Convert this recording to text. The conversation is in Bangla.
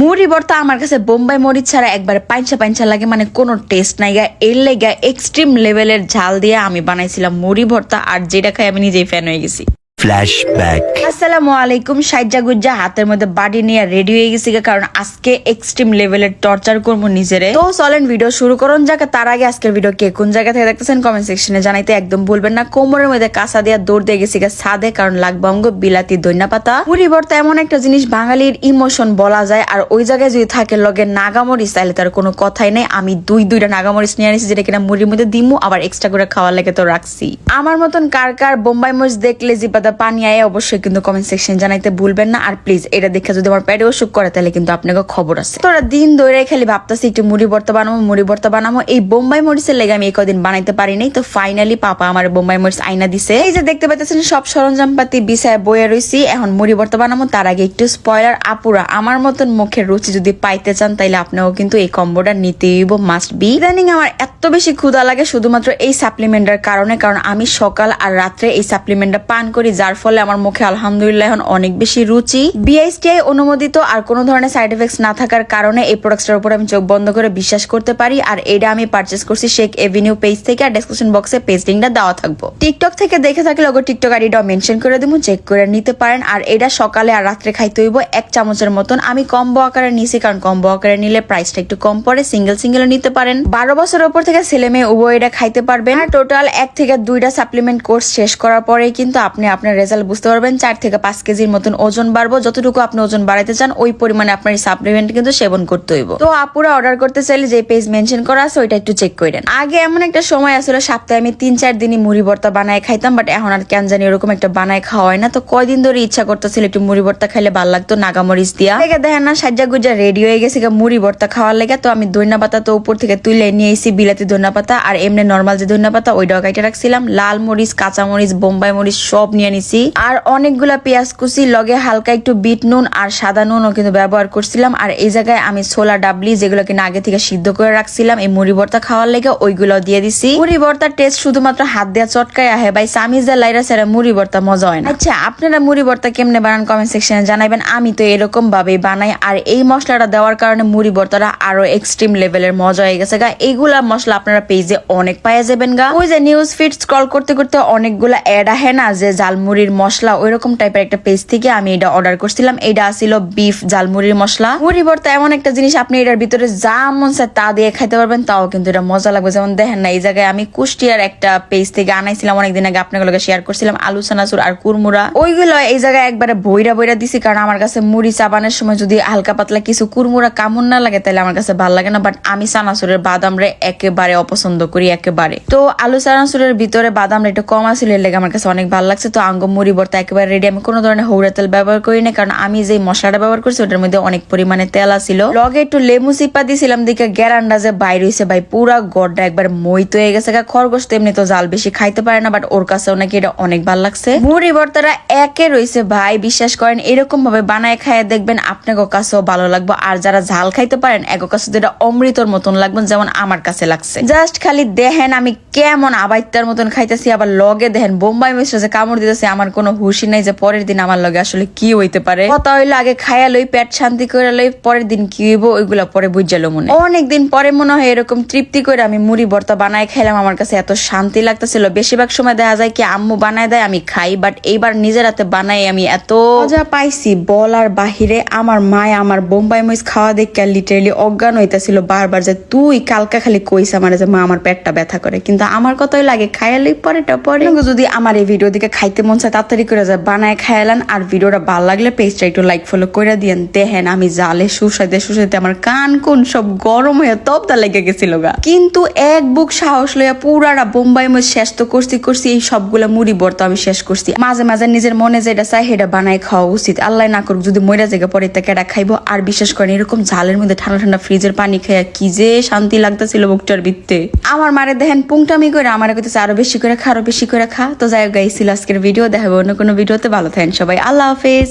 মুড়ি ভর্তা আমার কাছে বোম্বাই মরিচ ছাড়া একবার পাইঞ্চা পাইনসা লাগে মানে কোনো টেস্ট নাই গা। এর লেগা এক্সট্রিম লেভেলের ঝাল দিয়ে আমি বানাইছিলাম মুড়ি ভর্তা, আর যেটা খাই আমি নিজেই ফ্যান হয়ে গেছি। Flashback. আসসালামু আলাইকুম সাইজা গুজ্জা, হাতের মধ্যে বাড়ি নিয়ে রেডি হয়ে গেছি কারণ আজকে এক্সট্রিম লেভেলের টর্চার নিজেরে। তো চলেন ভিডিও শুরু করুন, যাকে, তার আগে আজকের ভিডিও কে কোন জায়গা থেকে দেখতেছেন কমেন্ট সেকশনে জানাইতে একদম ভুলবেন না। কোমরের মধ্যে দিয়া দৌড় দিয়ে গেছি ছাদে, কারণ লাগবে অঙ্গ, বিলাতি পাতা পুরি ভর্তা এমন একটা জিনিস, বাঙালির ইমোশন বলা যায়, আর ওই জায়গায় যদি থাকে লগে নাগামরিচ, তাহলে তার কোনো কথাই নেই। আমি দুই দুইটা নাগামরিচ নিয়ে আনিছি, যেটা কিনা মুড়ির মধ্যে দিমু, আবার এক্সট্রা করে খাওয়ার লেগে তো রাখছি। আমার মতন কার কার বোম্বাই মরিচ দেখলে জিপাতা পানি আয় অবশ্যই কিন্তু কমেন্ট সেকশন জানাইতে ভুলবেন না। আর প্লিজ এটা দেখে যদি আমার পেটে অসুখ করে, তাহলে কিন্তু আপনাকে খবর আছে। তোরা দিন ধরে খালি ভাবতেছি একটু মুড়ি ভর্তা বানাবো মুড়ি ভর্তা বানাবো এই বোম্বাই মরিচের লেগে আমি এই কদিন বানাইতে পারি নাই তো ফাইনালি পাপা আমার বোম্বাই মরিচ আইনা দিছে। এই যে দেখতে পাচ্ছেন সব সরঞ্জাম পাতি বিছায় বয়ে রইছি। এখন মুড়ি ভর্তা বানাবো তার আগে একটু স্পয়লার আপুরা, আমার মতন মুখের রুচি যদি পাইতে চান, তাইলে আপনাও কিন্তু এই কম্বোটা নিতেই মাস্ট বি ইদানিং আমার এত বেশি ক্ষুধা লাগে, শুধুমাত্র এই সাপ্লিমেন্টের কারণে। কারণ আমি সকাল আর রাত্রে এই সাপ্লিমেন্টটা পান করি যার ফলে আমার মুখে আলহামদুলিল্লাহ এখন অনেক বেশি রুচি। বিআইসটিআই অনুমোদিত আর কোনো ধরনের সাইড এফেক্টস না থাকার কারণে এই প্রোডাক্টটার উপর আমি চোখ বন্ধ করে বিশ্বাস করতে পারি আর এটা আমি পারচেস করছি শেখ এভিনিউ পেজ থেকে আর ডেসক্রিপশন বক্সে পেজ লিঙ্কটা দেওয়া থাকব। টিকটক থেকে দেখে থাকলে ওগো টিকটক আইডিটাও মেনশন করে দিব চেক করে নিতে পারেন আর এটা সকালে আর রাত্রে খাইতে হইব এক চামচের মতন। আমি কম্বো আকারে নিছি কারণ কম্বো আকারে নিলে প্রাইসটা একটু কম পড়ে সিঙ্গেল সিঙ্গেল নিতে পারেন। বারো বছরের উপর থেকে ছেলে মেয়ে উভয় এটা খাইতে পারবেন। আর টোটাল এক থেকে দুইটা সাপ্লিমেন্ট কোর্স শেষ করার পরে কিন্তু আপনি আপনার রেজাল্ট বুঝতে পারবেন। চার থেকে পাঁচ কেজির মতন ওজন বাড়বো। যতটুকু আপনি ওজন বাড়াইতে চান, ওই পরিমাণে আপনার সাপ্লিমেন্ট কিন্তু সেবন করতে হইব। তো আপুরা অর্ডার করতে চাইলে যে পেজ মেনশন করা আছে, ওইটা একটু চেক করেন আগে এমন একটা সময় আসলে, সপ্তাহে আমি তিন চার দিনই মুড়ি ভর্তা বানায় খাইতাম বাট এখন আর কেন জানি এরকম একটা বানায় খাওয়া হয় না। তো কয়দিন ধরে ইচ্ছা করতেছিল একটু মুড়ি ভর্তা খাইলে ভালো লাগতো, নাগামরিচ দিয়া। দেখে দেখেন না সাজ্জা গুজা রেডি হয়ে গেছে মুড়ি ভর্তা খাওয়ার লেগে। তো আমি দইনা পাতা তো উপর থেকে তুলে নিয়ে এসেছি বিলাতি ধন্যা পাতা, আর এমনি নর্মাল যে ধন্যা পাতা, ওইটাও কাইটে রাখছিলাম। লাল মরিচ, কাঁচা মরিচ, বোম্বাই মরিচ সব নিয়ে নিছি আর অনেকগুলা পেঁয়াজ কুচি, লগে হালকা একটু বিট নুন আর সাদা নুনও কিন্তু ব্যবহার করছিলাম। আর এই জায়গায় আমি ছোলা ডাবলি যেগুলো কিনা আগে থেকে সিদ্ধ করে রাখছিলাম, এই মুড়ি ভর্তা খাওয়ার লেগে ওইগুলো দিয়ে দিছি। মুড়ি ভর্তার টেস্ট শুধুমাত্র হাত দেওয়া চটকায় আহে। ভাই, সামিজা লাইরা সেরা মুড়ি ভর্তা মজা হয় না। আচ্ছা আপনারা মুড়ি ভর্তা কেমনে বানান কমেন্ট সেকশনে জানাবেন আমি তো এরকম ভাবে বানাই। আর এই মশলাটা দেওয়ার কারণে মুড়ি ভর্তাটা আরও এক্সট্রিম লেভেলের মজা হয়ে গেছে গা। এইগুলা মশলা আপনারা পেজে অনেক পাইয়া যাবেন গা। ওই যে নিউজ ফিড স্ক্রল করতে করতে অনেকগুলা অ্যাড আহে না যে জালমুড়ির মশলা, ওইরকম টাইপের একটা পেজ থেকে আমি এটা অর্ডার করছিলাম। এটা আসছিল বিফ জালমুড়ির মশলা। ভর্তা এমন একটা জিনিস, আপনি এটার ভিতরে যা মন চায় তা দিয়ে খাইতে পারবেন, তাও কিন্তু এটা মজা লাগবে। যেমন দেখেন না, এই জায়গায় আমি কুষ্টিয়ার একটা পেজ থেকে আনাইছিলাম, অনেকদিন আগে আপনাগুলোকে শেয়ার করছিলাম, আলু সানাসুর আর কুরমুরা ওইগুলো এই জায়গায় একবারে বইরা বইরা দিছি, কারণ আমার কাছে মুড়ি চাবানের সময় যদি হালকা পাতলা কিছু কুরমুরা কামড় না লাগে, তাহলে আমার কাছে ভালো লাগে না। বাট আমি সানাসুরের বাদাম রে একেবারে অপছন্দ করি, একেবারে। তো আলু সানাসুরের ভিতরে বাদাম রে একটু কম আসলে লেগে আমার কাছে অনেক ভালো লাগছে। তো আঙ্গ মুড়ি ভর্তা একেবারে রেডি আমি কোনো ধরনের হৌরা তেল ব্যবহার করি না কারণ আমি যে মশলাটা ব্যবহার করছি, ওটার মধ্যে অনেক পরিমাণে তেল আছিল। লগে একটু লেবু চিপা দিছিলাম দিকে গ্যারান্ডা যে বাইর হইছে ভাই, পুরা গড়টা একবার মইত হয়ে গেছে খরগোশ তো এমনি তো জাল বেশি খাইতে পারে না বাট ওর কাছেও নাকি এটা অনেক ভালো লাগছে। মুড়ি ভর্তারা একে রইছে ভাই, বিশ্বাস করেন এরকম ভাবে বানায় খাইয়ে দেখবেন আপনার কাছেও ভালো লাগবে, আর যারা ঝাল খাইতে পারেন এক কাছে তো এটা অমৃতর মতন লাগবে যেমন আমার কাছে লাগছে। জাস্ট খালি দেখেন আমি কেমন আবাইতার মতন খাইতেছি, আবার লগে দেখেন বোম্বাই মিশ্র যে কামড় দিতেছে আমার কোনো হুশি নাই যে পরের দিন আমার লগে আসলে কি হইতে পারে। কথা হইল আগে খাইয়া লই, পেট শান্তি করে লই, পরের দিন কি হইব ওইগুলা পরে বুঝালো মনে অনেকদিন পরে মনে হয় এরকম তৃপ্তি করে আমি মুড়ি ভর্তা বানায় খাইলাম, আমার কাছে এত শান্তি লাগতেছিল। বেশিরভাগ সময় দেখা যায় কি আম্মু বানায় দেয়, আমি খাই বাট এইবার নিজের হাতে বানাই আমি এত মজা পাইছি। বলার বাহিরে আমার মায় আমার বোম্বাই মরিচ খাওয়া দেখে লিটারেলি অজ্ঞান হইতাছিল বারবার যে, তুই কালকা খালি কইস আমার যে মা আমার পেটটা ব্যথা করে। কিন্তু আমার কথাই লাগে খাইয়ালি পরেটা পরে। যদি আমার এই ভিডিও দিকে খাইতে মন চায় তাড়াতাড়ি করে যায়, বানায় খাইলান আর ভিডিওটা ভালো লাগলে পেজটা একটু লাইক ফলো করে দিয়েন। দেখেন আমি জালে সুসাইতে সুসাইতে আমার কান কোন সব গরম হয়ে তবদা লেগে গেছিল গা। কিন্তু এক বুক সাহস লইয়া পুরাটা বোম্বাই মধ্যে শেষ তো করছি করছি, এই সবগুলা মুড়ি বর্ত আমি শেষ করছি। মাঝে মাঝে নিজের মনে যেটা চাই সেটা বানাই খাওয়া উচিত। আল্লাহ না করুক, যদি মইরা জায়গা পরে তা কেডা খাইবো? আর বিশেষ করে এরকম ঝালের মধ্যে ঠান্ডা ঠান্ডা ফ্রিজের পানি খাইয়া কি যে শান্তি লাগতেছিল বুকটার ভিত্তে আমার মারে দেখেন পুংটামি করে, আমার কইতেছে আরও বেশি করে খা, আরও বেশি করে খা। তো যাই গাইছিল আজকের ভিডিও দেখাবো অন্য কোনো ভিডিওতে ভালো থাকেন সবাই। আল্লাহ হাফেজ।